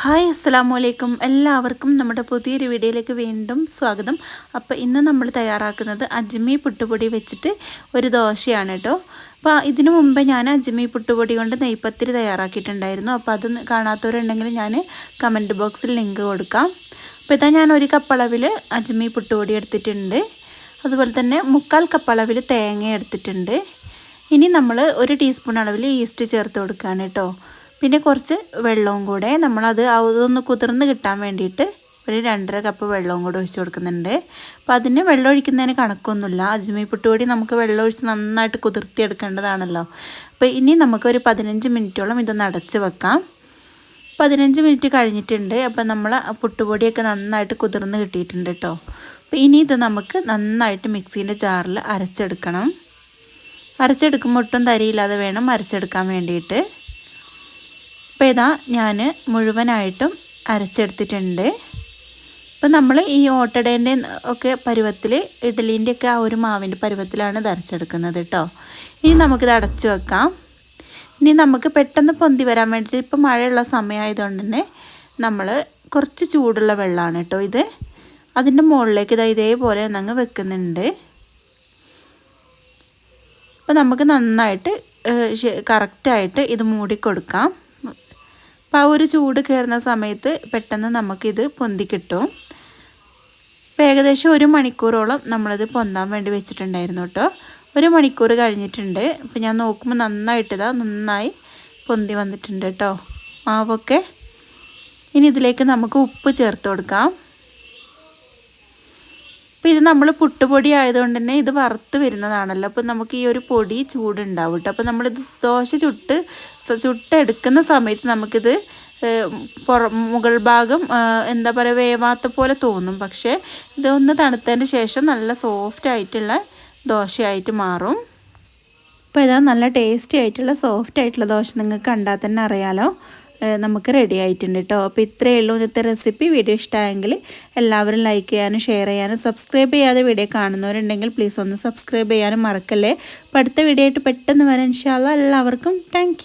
Hi അസ്സാം വലൈക്കും എല്ലാവർക്കും നമ്മുടെ പുതിയൊരു വീഡിയോയിലേക്ക് വീണ്ടും സ്വാഗതം. അപ്പോൾ ഇന്ന് നമ്മൾ തയ്യാറാക്കുന്നത് അജ്മി പുട്ടുപൊടി വെച്ചിട്ട് ഒരു ദോശയാണ് കേട്ടോ അപ്പോൾ ഇതിനു മുമ്പ് ഞാൻ അജ്മി പുട്ടുപൊടി കൊണ്ട് നെയ്പ്പത്തിരി തയ്യാറാക്കിയിട്ടുണ്ടായിരുന്നു. അപ്പോൾ അത് കാണാത്തവരുണ്ടെങ്കിൽ ഞാൻ കമന്റ് ബോക്സിൽ ലിങ്ക് കൊടുക്കാം. അപ്പോൾ ഇതാ ഞാൻ ഒരു കപ്പളവിൽ അജ്മി പുട്ടുപൊടി എടുത്തിട്ടുണ്ട്. അതുപോലെ തന്നെ മുക്കാൽ കപ്പളവിൽ തേങ്ങ എടുത്തിട്ടുണ്ട്. ഇനി നമ്മൾ ഒരു ടീസ്പൂൺ അളവിൽ ഈസ്റ്റ് ചേർത്ത് കൊടുക്കുകയാണ് കേട്ടോ പിന്നെ കുറച്ച് വെള്ളവും കൂടെ നമ്മളത് അതൊന്ന് കുതിർന്ന് കിട്ടാൻ വേണ്ടിയിട്ട് ഒരു രണ്ടര കപ്പ് വെള്ളവും കൂടെ ഒഴിച്ച് കൊടുക്കുന്നുണ്ട്. അപ്പം അതിന് വെള്ളം ഒഴിക്കുന്നതിന് കണക്കൊന്നുമില്ല. അജ്മി പുട്ടുപൊടി നമുക്ക് വെള്ളം ഒഴിച്ച് നന്നായിട്ട് കുതിർത്തിയെടുക്കേണ്ടതാണല്ലോ അപ്പോൾ ഇനി നമുക്കൊരു പതിനഞ്ച് മിനിറ്റോളം ഇതൊന്ന് അടച്ച് വെക്കാം. പതിനഞ്ച് മിനിറ്റ് കഴിഞ്ഞിട്ടുണ്ട്. അപ്പം നമ്മൾ പുട്ടുപൊടിയൊക്കെ നന്നായിട്ട് കുതിർന്ന് കിട്ടിയിട്ടുണ്ട് കേട്ടോ അപ്പോൾ ഇനി ഇത് നമുക്ക് നന്നായിട്ട് മിക്സീന്റെ ജാറിൽ അരച്ചെടുക്കണം. അരച്ചെടുക്കുമ്പോൾ ഒട്ടും തരിയില്ലാതെ വേണം അരച്ചെടുക്കാൻ വേണ്ടിയിട്ട്. അപ്പോൾ ഇതാ ഞാൻ മുഴുവനായിട്ടും അരച്ചെടുത്തിട്ടുണ്ട്. ഇപ്പം നമ്മൾ ഈ ഓട്ടടേന്റെ ഒക്കെ പരുവത്തിൽ ഇഡലീന്റെ ഒക്കെ ആ ഒരു മാവിന്റെ പരുവത്തിലാണ് ഇത് അരച്ചെടുക്കുന്നത് കേട്ടോ ഇനി നമുക്കിത് അടച്ച് വെക്കാം. ഇനി നമുക്ക് പെട്ടെന്ന് പൊന്തി വരാൻ വേണ്ടിയിട്ട് ഇപ്പം മഴയുള്ള സമയമായതുകൊണ്ട് തന്നെ നമ്മൾ കുറച്ച് ചൂടുള്ള വെള്ളമാണ് കേട്ടോ ഇത്. അതിന്റെ മുകളിലേക്ക് ഇതാ ഇതേപോലെ ഒന്നങ്ങ് വെക്കുന്നുണ്ട്. അപ്പോൾ നമുക്ക് നന്നായിട്ട് കറക്റ്റായിട്ട് ഇത് മൂടിക്കൊടുക്കാം. അപ്പോൾ ആ ഒരു ചൂട് കയറുന്ന സമയത്ത് പെട്ടെന്ന് നമുക്കിത് പൊന്തി കിട്ടും. അപ്പോൾ ഏകദേശം ഒരു മണിക്കൂറോളം നമ്മളിത് പൊന്താൻ വേണ്ടി വെച്ചിട്ടുണ്ടായിരുന്നു കേട്ടോ. ഒരു മണിക്കൂർ കഴിഞ്ഞിട്ടുണ്ട്. അപ്പോൾ ഞാൻ നോക്കുമ്പോൾ നന്നായിട്ടിതാ നന്നായി പൊന്തി വന്നിട്ടുണ്ട് കേട്ടോ. മാവൊക്കെ. ഇനി ഇതിലേക്ക് നമുക്ക് ഉപ്പ് ചേർത്ത് കൊടുക്കാം. അപ്പോൾ ഇത് നമ്മൾ പുട്ടുപൊടി ആയതുകൊണ്ട് തന്നെ ഇത് വറുത്ത് വരുന്നതാണല്ലോ. അപ്പോൾ നമുക്ക് ഈ ഒരു പൊടി ചൂടുണ്ടാവും കേട്ടോ അപ്പോൾ നമ്മളിത് ദോശ ചുട്ട് ചുട്ടെടുക്കുന്ന സമയത്ത് നമുക്കിത് പുറ മുകൾ ഭാഗം എന്താ പറയുക വേവാത്ത പോലെ തോന്നും. പക്ഷേ ഇതൊന്ന് തണുത്തതിന് ശേഷം നല്ല സോഫ്റ്റ് ആയിട്ടുള്ള ദോശയായിട്ട് മാറും. അപ്പോൾ ഇതാ നല്ല ടേസ്റ്റി ആയിട്ടുള്ള സോഫ്റ്റ് ആയിട്ടുള്ള ദോശ നിങ്ങൾക്ക് കണ്ടാൽ തന്നെ അറിയാലോ. നമുക്ക് റെഡി ആയിട്ടുണ്ട് കേട്ടോ അപ്പോൾ ഇത്രയേ ഉള്ളൂ ഇന്നത്തെ റെസിപ്പി വീഡിയോ ഇഷ്ടമായെങ്കിൽ എല്ലാവരും ലൈക്ക് ചെയ്യാനും ഷെയർ ചെയ്യാനും സബ്സ്ക്രൈബ് ചെയ്യാതെ വീഡിയോ കാണുന്നവരുണ്ടെങ്കിൽ പ്ലീസ് ഒന്ന് സബ്സ്ക്രൈബ് ചെയ്യാനും മറക്കല്ലേ. അപ്പോൾ അടുത്ത വീഡിയോ ആയിട്ട് പെട്ടെന്ന് വരാൻ ഇൻഷാല്ല എല്ലാവർക്കും താങ്ക്